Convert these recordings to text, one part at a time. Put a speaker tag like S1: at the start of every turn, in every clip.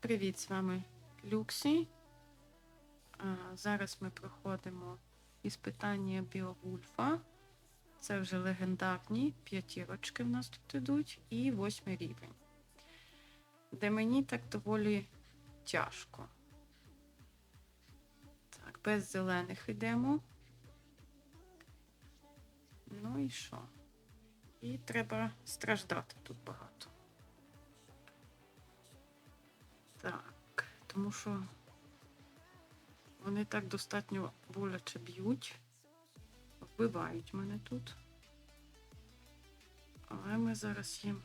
S1: Привіт, з вами Люксі. Зараз ми проходимо іспитання Біовульфа. Це вже легендарні п'ятірочки в нас тут ідуть, і восьмий рівень. Де мені так доволі тяжко. Так, без зелених йдемо. Ну і що? І треба страждати тут багато. Тому що вони так достатньо боляче б'ють, вбивають мене тут. Але ми зараз їм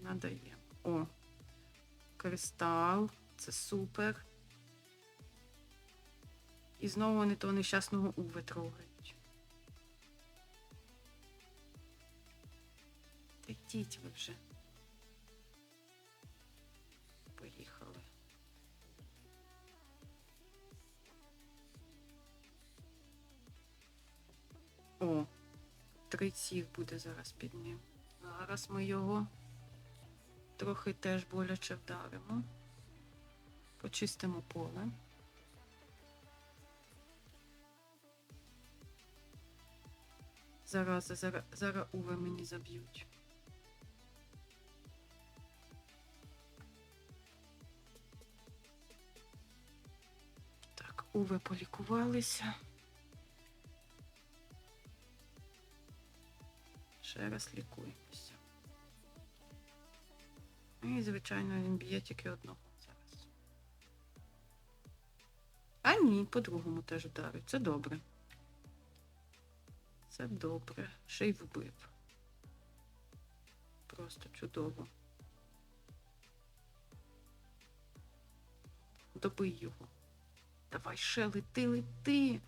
S1: надаємо. О, кристал, це супер. І знову вони того нещасного Уви трогають. Та ви вже. О, три ціх буде зараз під ним. Зараз ми його трохи теж боляче вдаримо. Почистимо поле. Зараз, зараз, зараз уви мені заб'ють. Так, уви полікувалися. Ще раз лікуємося. І, звичайно, він б'є тільки одного зараз. А ні, по-другому теж вдарить. Це добре. Це добре. Ще й вбив. Просто чудово. Добий його. Давай ще лети, лети.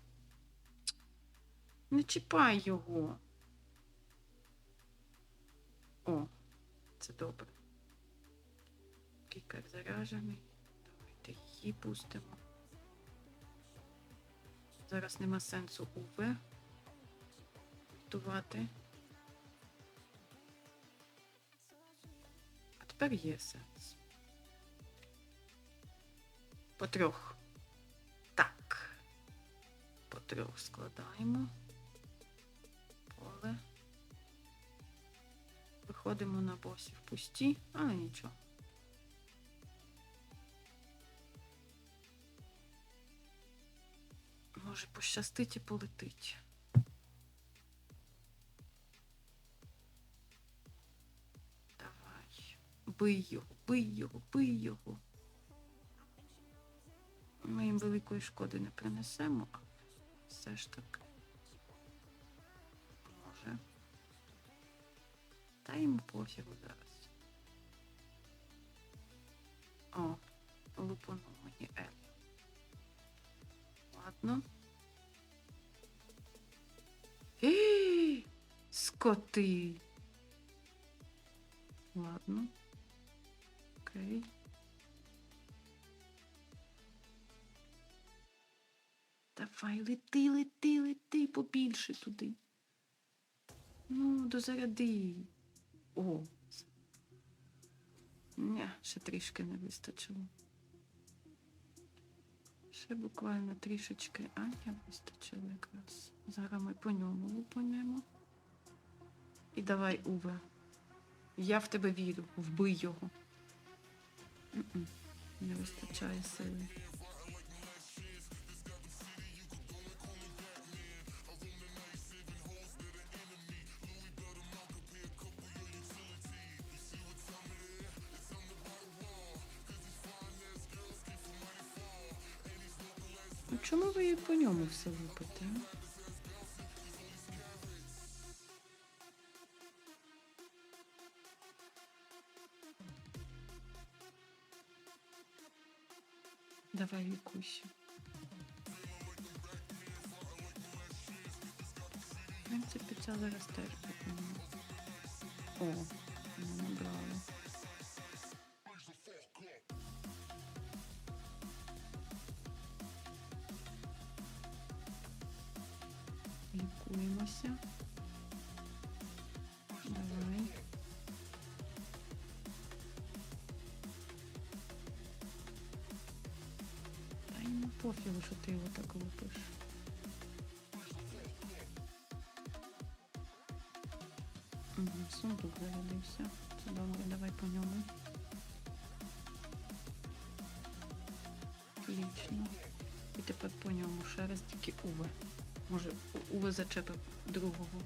S1: Не чіпай його. О, це добре. Кікер заряджений. Давайте її пустимо. Зараз нема сенсу УВ готувати. А тепер є сенс. По трьох. Так. По трьох складаємо. Виходимо на босів пусті, але нічого. Може пощастить і полетить. Давай. Бий його, бий його, бий його. Ми їм великої шкоди не принесемо, а все ж таки. Та йому пофігу зараз. О, лупану мені Ель. Ладно. Ей, скоти. Ладно. Окей. Давай, лети, лети, лети побільше туди. Ну, дозаряди. О. Ні, ще трішки не вистачило. Ще буквально трішечки, а не вистачило якраз. Зараз ми по ньому лупанемо. І давай, Уве. Я в тебе вірю. Вбий його. Не вистачає сили. Все а? Давай лікуйся. В принципі, це зараз. О, Угу, сундук зарядився. Це добре, давай по ньому. Отлично. І тепер по ньому ще раз тільки Уве. Може, Уве зачепив другого.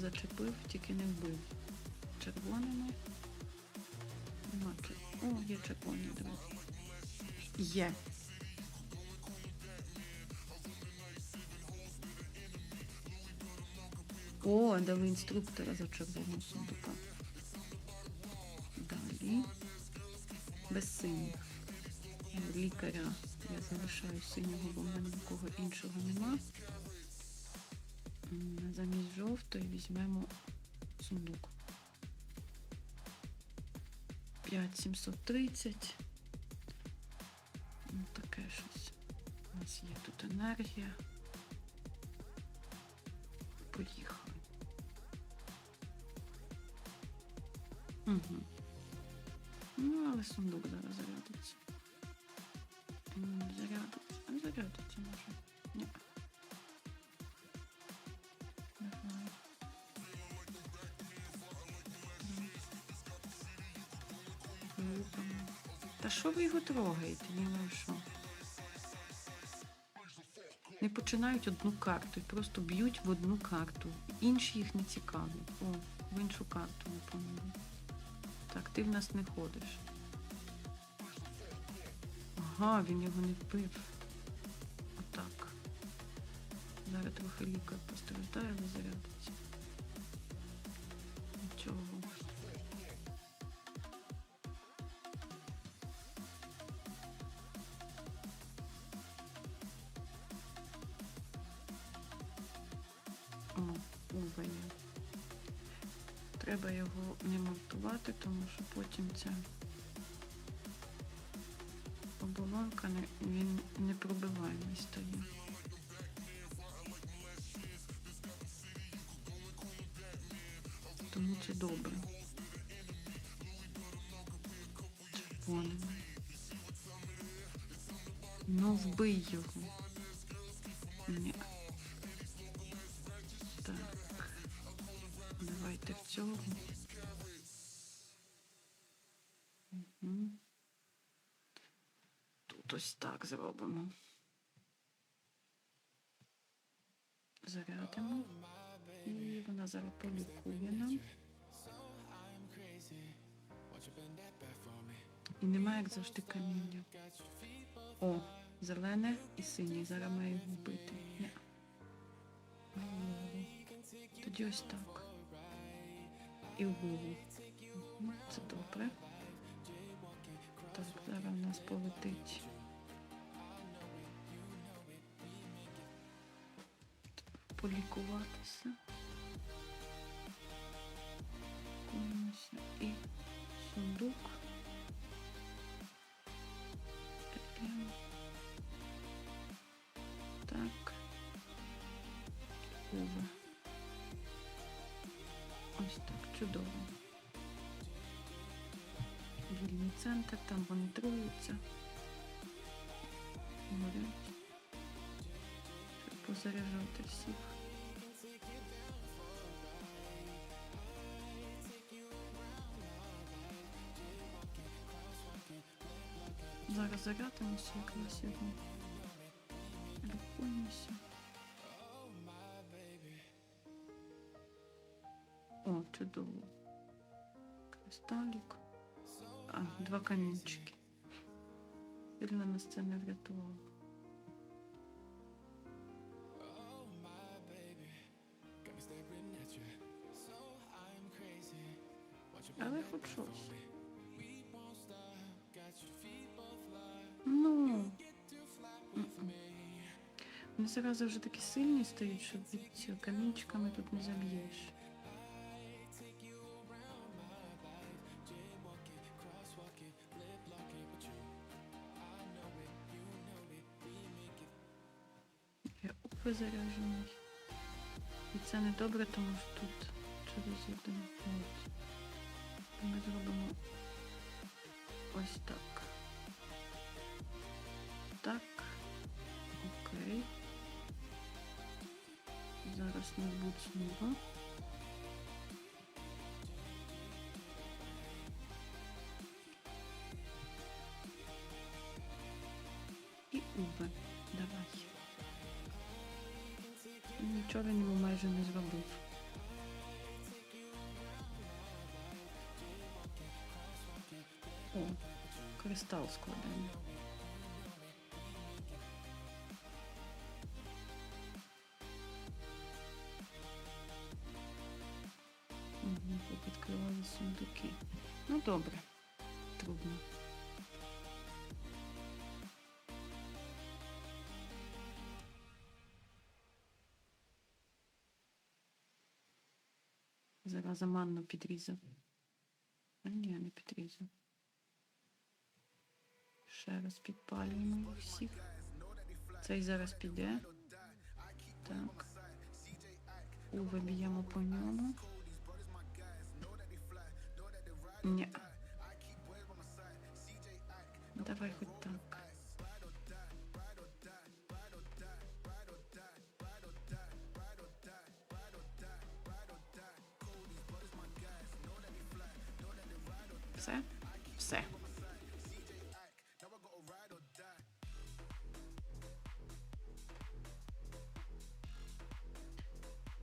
S1: Зачепив, тільки не вбив. Червоними. О, є червоні друг. Є. О, дали інструктора за червоного сундука. Далі. Без синіх. Лікаря я залишаю синього, бо в мене нікого іншого нема. Замість жовтої візьмемо сундук. 5730. Ну, таке щось. У нас є тут енергія. Поїхали. Угу. Ну, але сундук зараз зарядиться. Зарядиться. А Зарядиться може. Ні. Та що ви його трогаєте? Ні, ну що? Не починають одну карту просто б'ють в одну карту. Інші їх не цікавлять. О, в іншу карту помогу. Так, ти в нас не ходиш. Ага, він його не вбив. Отак. Зараз трохи лікар постраждає, але зарядиться. Нічого. О. Треба його не монтувати, тому що потім ця оболонка не, він непробиваємий стає. Тому це добре. Червоним. Ну вбий його. Тут ось так зробимо. Зарядимо. І вона зараз полікує нам. І немає, як завжди, каміння. О, зелене і синє. Зараз має його вбити. Ні. Тоді ось так. І в голову. Це добре. Так, зараз у нас полетить. Полікуватися. Лікуємося. І сундук. Так. Ось так, чудово. центр, там вони труються. Горять. Треба позаряджати всіх. Зараз зарядимося, як я сьогодні. Лікуємося. О, чудово. Кристалік. А, два камінчики. Сильно нас це не врятувало. Але хоч щось. Ну. м-м. Вони зразу вже такі сильні стають, що від цього камінчиками тут не заб'єш. Я опи. І це не добре, тому що тут через один от. Ми зробимо ось так. Так. Окей. Зараз не будь снова. І Уве. Давай. Нічого він йому майже не зробив. О, кристал складаємо. Угу, відкривали сундуки. Ну добре. Зараза манну підрізав. А ні, не підрізав. Ще раз підпалюємо всіх. Цей зараз піде. Так. Уве б'ємо по ньому. Ні. Давай хоч так.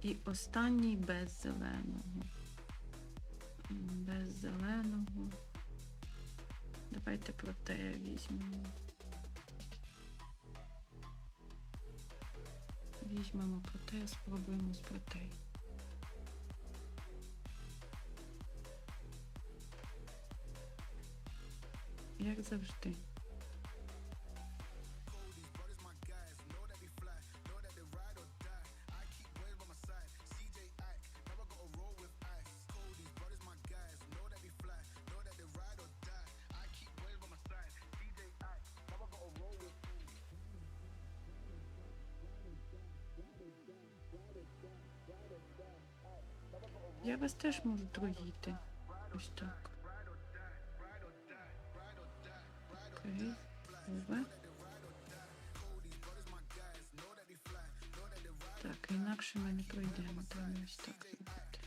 S1: І останній без зеленого. Без зеленого. Давайте протея візьмемо. Візьмемо протея, спробуємо з протею. Як завжди. Я вас теж можу троїти. Ось так. Окей. Ове. Так, інакше ми не пройдемо. Треба ось так зробити.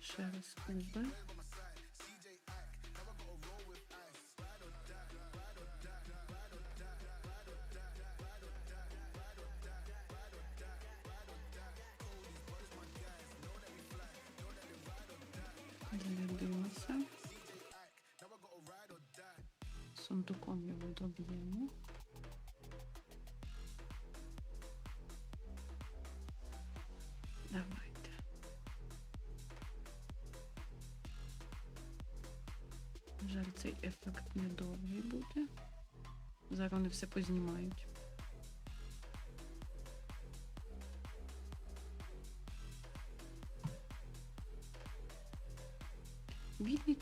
S1: Ще раз Ове. Зарядилося. Сундуком його доб'ємо. Давайте. Жаль, цей ефект недовгий буде. Зараз вони все познімають.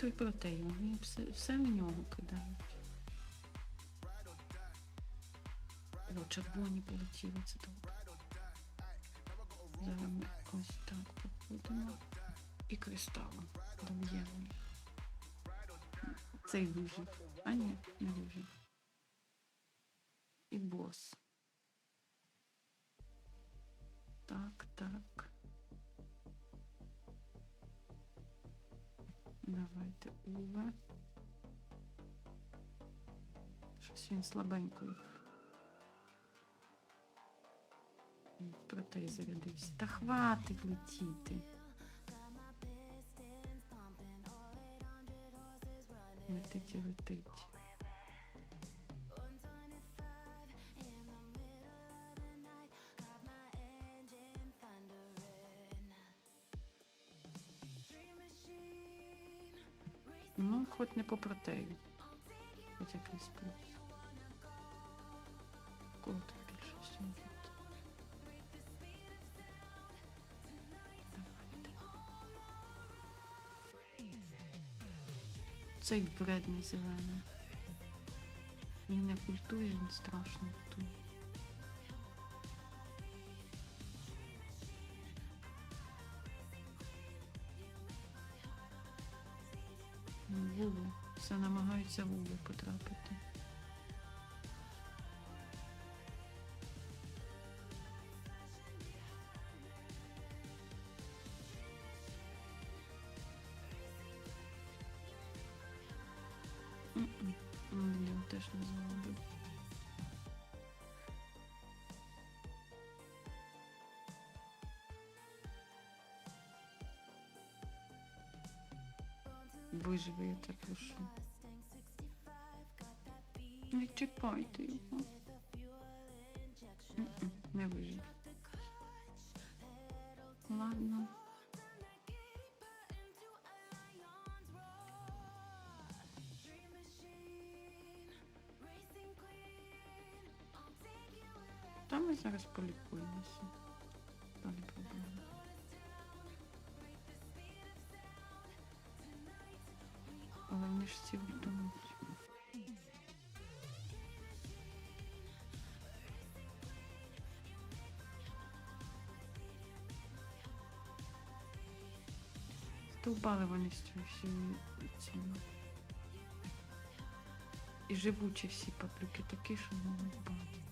S1: Той протей, вони все, все в нього кидають. О, червоні полетіли, це добре. Зараз ми ось так походимо. І кристалом доб'ємо. Цей вижив. А ні, не вижив. І бос. Так, так. Давайте Уве. Щось він слабенький. Проте й зарядився. Та хватить летіти. Летить і летить. Цей вредний зелений. Він не культує, він страшно культує. Вулу. Все намагаються в угол потрапити. Виживи, я тебе прошу. Не чіпайте його. Не вижив. Ладно. Та ми зараз полікуємося. Всі втонуть. Стовбали вони всіми цими. І живучі всі паплюки такі, що можуть бати.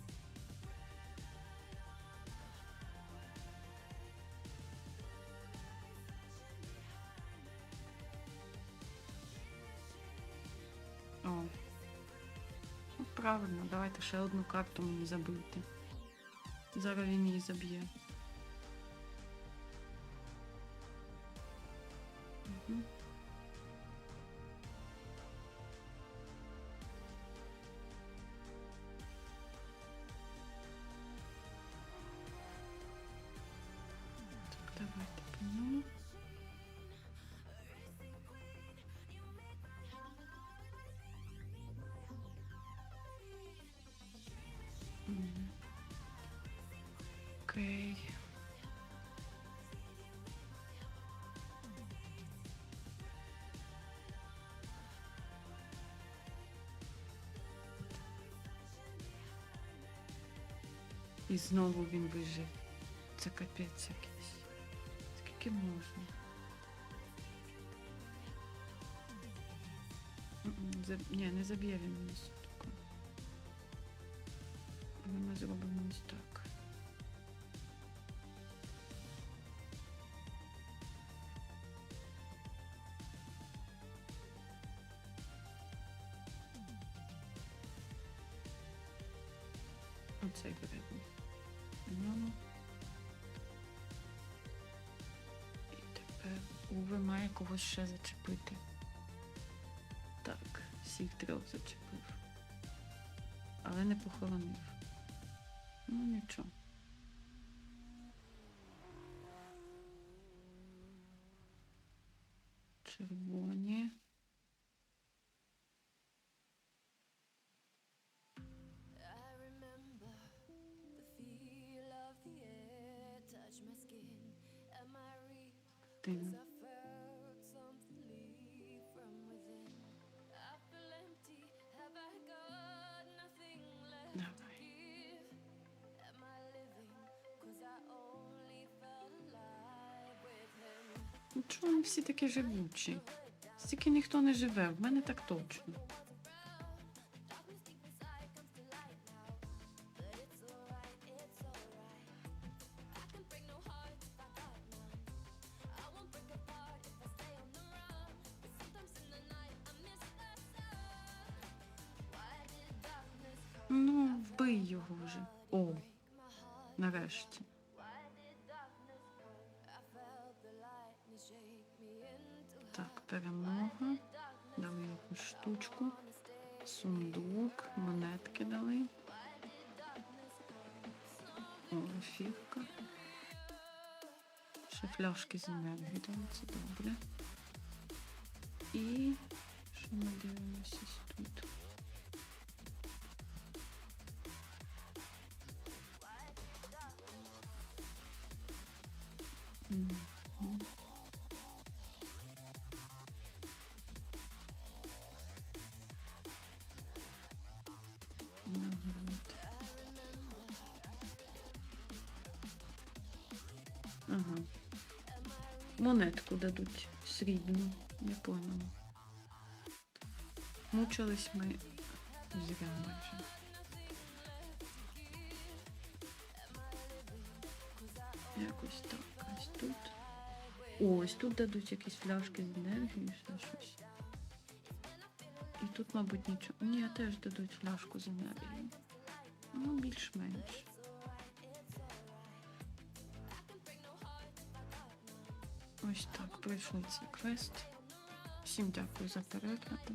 S1: Давайте ще одну карту мені забити. Зараз він її заб'є. Мгм. І знову він вижив. Це капець якийсь. Скільки можна? Ні, не заб'є він мене сутку. Ми зробимо ось так. Когось ще зачепити. Так, всіх трьох зачепив. Але не похоронив. Ну нічого. Ну чому всі такі живучі? Стільки ніхто не живе, в мене так точно. Сундук, монетки дали. О, ефірка. Ще фляшки з енергії це добре. І що ми дивимося тут? Монетку дадуть срібну, я поняла. Мучились ми зря майже. Якось так, ось тут. Ось тут дадуть якісь фляшки з енергією, ще щось. І тут, мабуть, нічого. Ні, теж дадуть фляжку з енергією. Ну, більш-менш. Ось так, пройшли цей квест. Всім дякую за перегляд.